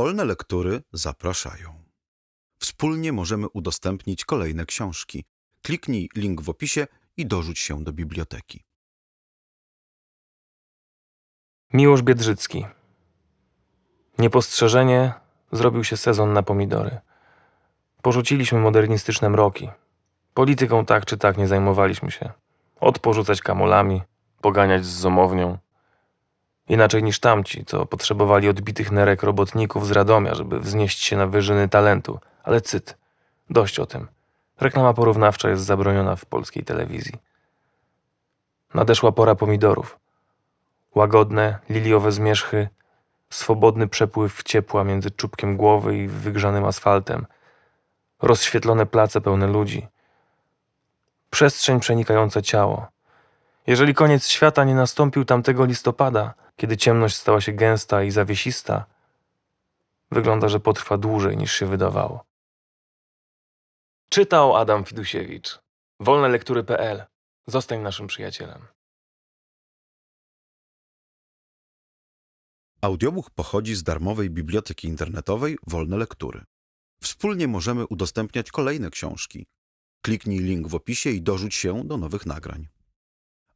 Wolne lektury zapraszają. Wspólnie możemy udostępnić kolejne książki. Kliknij link w opisie i dorzuć się do biblioteki. Miłosz Biedrzycki. Niepostrzeżenie zrobił się sezon na pomidory. Porzuciliśmy modernistyczne mroki. Polityką tak czy tak nie zajmowaliśmy się. Odporzucać kamolami, poganiać z zomownią. Inaczej niż tamci, co potrzebowali odbitych nerek robotników z Radomia, żeby wznieść się na wyżyny talentu. Ale cyt. Dość o tym. Reklama porównawcza jest zabroniona w polskiej telewizji. Nadeszła pora pomidorów. Łagodne, liliowe zmierzchy, swobodny przepływ ciepła między czubkiem głowy i wygrzanym asfaltem, rozświetlone place pełne ludzi, przestrzeń przenikająca ciało. Jeżeli koniec świata nie nastąpił tamtego listopada, kiedy ciemność stała się gęsta i zawiesista, wygląda, że potrwa dłużej niż się wydawało. Czytał Adam Fidusiewicz. Wolnelektury.pl. Zostań naszym przyjacielem. Audiobook pochodzi z darmowej biblioteki internetowej Wolne Lektury. Wspólnie możemy udostępniać kolejne książki. Kliknij link w opisie i dorzuć się do nowych nagrań.